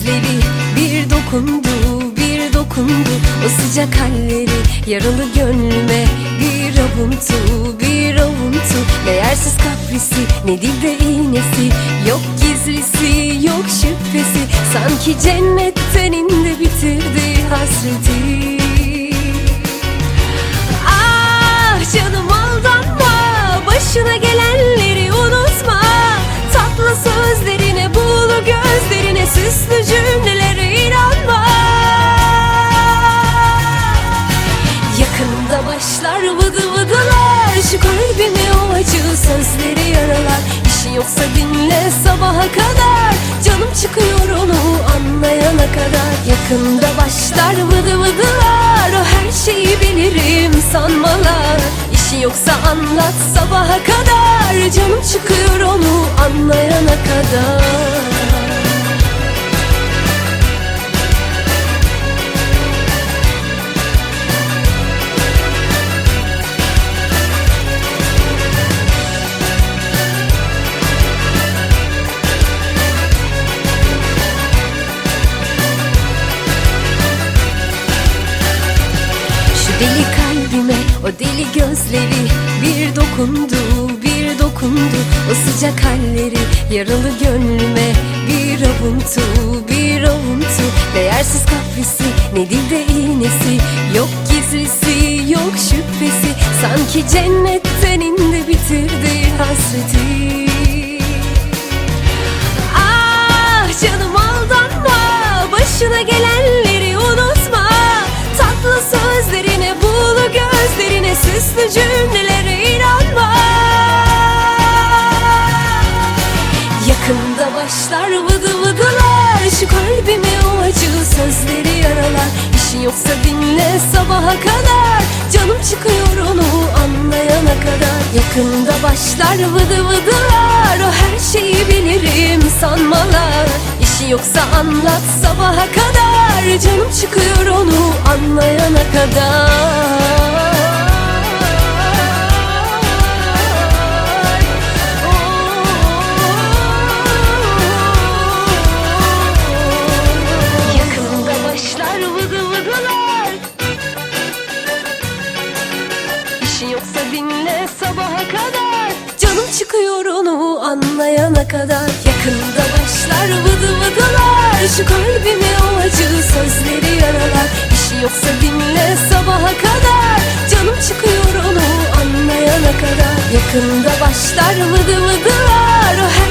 gözleri bir dokundu bir dokundu. O sıcak halleri yaralı gönlüme bir avuntu bir avuntu. Değersiz kaprisi ne dilde iğnesi? Yok gizlisi yok şüphesi. Sanki cennetten indi bitirdi hasreti sözleri yaralar. İşin yoksa dinle sabaha kadar. Canım çıkıyor onu anlayana kadar. Yakında başlar vıdı vıdılar. O her şeyi bilirim sanmalar. İşin yoksa anlat sabaha kadar. Canım çıkıyor onu anlayana kadar o deli gözleri bir dokundu bir dokundu. O sıcak halleri yaralı gönlüme bir avuntu bir avuntu. Değersiz kaprisi ne dilde iğnesi. Yok gizlisi yok şüphesi. Sanki cennetten indi bitirdi hasreti. Ah canım aldanma Başına gelenleri başlar vıdı vıdılar Şu kalbimi o acı sözleri yaralar. İşin yoksa dinle sabaha kadar Canım çıkıyor onu anlayana kadar. Yakında başlar vıdı vıdılar O her şeyi bilirim sanmalar. İşin yoksa anlat sabaha kadar Canım çıkıyor onu anlayana kadar İşin yoksa dinle sabaha kadar. Canım çıkıyor onu anlayana kadar. Yakında başlar vıdı vıdılar. Şu kalbimi o acı sözleri yaralar. İşin yoksa dinle sabaha kadar. Canım çıkıyor onu anlayana kadar. Yakında başlar vıdı vıdılar. O her